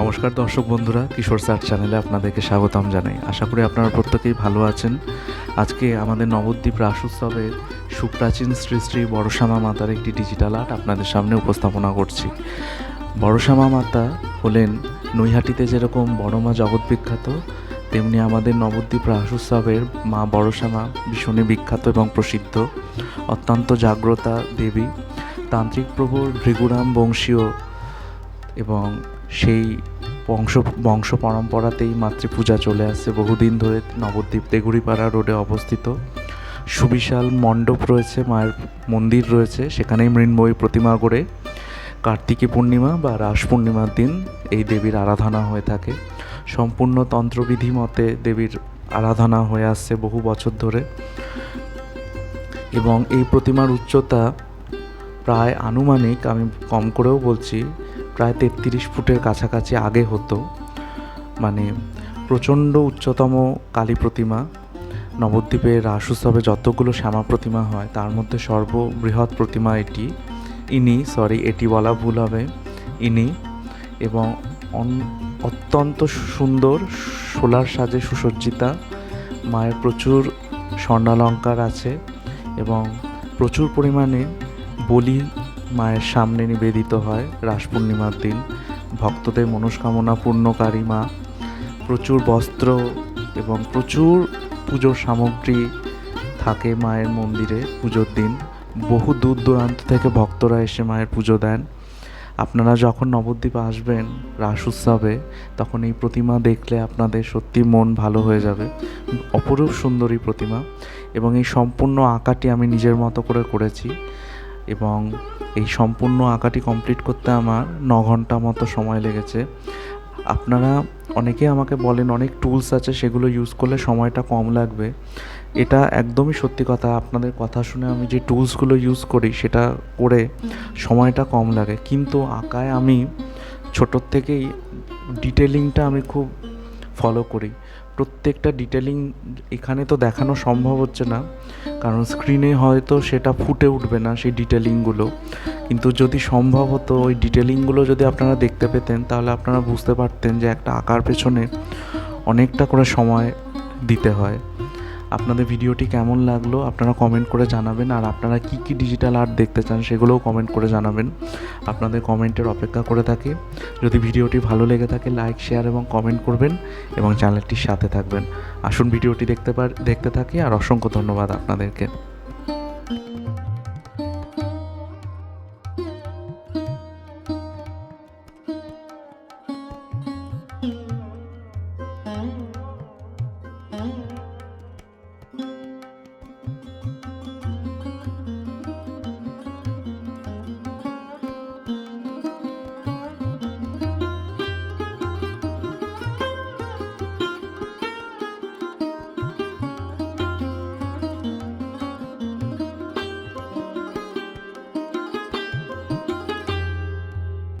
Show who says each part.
Speaker 1: নমস্কার দর্শক বন্ধুরা, কিশোর স্যার চ্যানেলে আপনাদেরকে স্বাগতম জানাই। আশা করি আপনারা প্রত্যেকেই ভালো আছেন। আজকে আমাদের নবদ্বীপ রাস উৎসবের সুপ্রাচীন শ্রী শ্রী বড়শ্যামা মাতার একটি ডিজিটাল আর্ট আপনাদের সামনে উপস্থাপনা করছি। বড়শ্যামা মাতা হলেন নৈহাটিতে যেরকম বড় মা জগৎ বিখ্যাত, তেমনি আমাদের নবদ্বীপ রাস উৎসবের মা বড়শ্যামা ভীষণই বিখ্যাত এবং প্রসিদ্ধ। অত্যন্ত জাগ্রতা দেবী, তান্ত্রিক প্রভুর ভৃগুরাম বংশীয় এবং সেই বংশ বংশ পরম্পরাতেই মাতৃপূজা চলে আসছে বহুদিন ধরে নবদ্বীপ তেগুড়িপাড়া রোডে অবস্থিত। সুবিশাল মণ্ডপ রয়েছে, মায়ের মন্দির রয়েছে। সেখানেই মৃন্ময়ী প্রতিমা করে কার্তিকী পূর্ণিমা বা রাস পূর্ণিমার দিন এই দেবীর আরাধনা হয়ে থাকে। সম্পূর্ণ তন্ত্রবিধি মতে দেবীর আরাধনা হয়ে আসছে বহু বছর ধরে। এবং এই প্রতিমার উচ্চতা প্রায় আনুমানিক, আমি কম করেও বলছি প্রায় তেত্রিশ ফুটের কাছাকাছি আগে হতো। মানে প্রচণ্ড উচ্চতম কালী প্রতিমা। নবদ্বীপের রাস উৎসবে যতগুলো শ্যামা প্রতিমা হয়, তার মধ্যে সর্ববৃহৎ প্রতিমা এটি। ইনি সরি এটি বলা ভুল হবে। ইনি এবং অত্যন্ত সুন্দর সোলার সাজে সুসজ্জিতা। মায়ের প্রচুর স্বর্ণালঙ্কার আছে এবং প্রচুর পরিমাণে বলি মায়ের সামনে নিবেদিত হয় রাস পূর্ণিমার দিন। ভক্তদের মনস্কামনা পূর্ণকারী মা। প্রচুর বস্ত্র এবং প্রচুর পুজোর সামগ্রী থাকে মায়ের মন্দিরে পুজোর দিন। বহু দূর দূরান্ত থেকে ভক্তরা এসে মায়ের পুজো দেন। আপনারা যখন নবদ্বীপে আসবেন রাস উৎসবে, তখন এই প্রতিমা দেখলে আপনাদের সত্যি মন ভালো হয়ে যাবে। অপরূপ সুন্দরী প্রতিমা। এবং এই সম্পূর্ণ আঁকাটি আমি নিজের মতো করে করেছি। এবং এই সম্পূর্ণ আঁকাটি কমপ্লিট করতে আমার ন ঘণ্টা মতো সময় লেগেছে। আপনারা অনেকে আমাকে বলেন, অনেক টুলস আছে সেগুলো ইউজ করলে সময়টা কম লাগবে। এটা একদমই সত্যি কথা। আপনাদের কথা শুনে আমি যে টুলসগুলো ইউজ করি সেটা করে সময়টা কম লাগে। কিন্তু আঁকায় আমি ছোটোর থেকেই ডিটেলিংটা আমি খুব ফলো করি। প্রত্যেকটা ডিটেলিং এখানে তো দেখানো সম্ভব হচ্ছে না। কারণ স্ক্রিনে হয়তো সেটা ফুটে উঠবে না সেই ডিটেলিংগুলো কিন্তু যদি সম্ভব হতো, ওই ডিটেলিংগুলো যদি আপনারা দেখতে পেতেন, তাহলে আপনারা বুঝতে পারতেন যে একটা আঁকার পেছনে অনেকটা করে সময় দিতে হয়। আপনাদের ভিডিওটি কেমন লাগল আপনারা কমেন্ট করে জানাবেন। আর আপনারা কি কি ডিজিটাল আর্ট দেখতে চান সেগুলোও কমেন্ট করে জানাবেন। আপনাদের কমেন্টের অপেক্ষা করে থাকি। যদি ভিডিওটি ভালো লেগে থাকে লাইক শেয়ার এবং কমেন্ট করবেন এবং চ্যানেলটির সাথে থাকবেন। আসুন ভিডিওটি দেখতে পার দেখতে থাকি। আর অসংখ্য ধন্যবাদ আপনাদেরকে।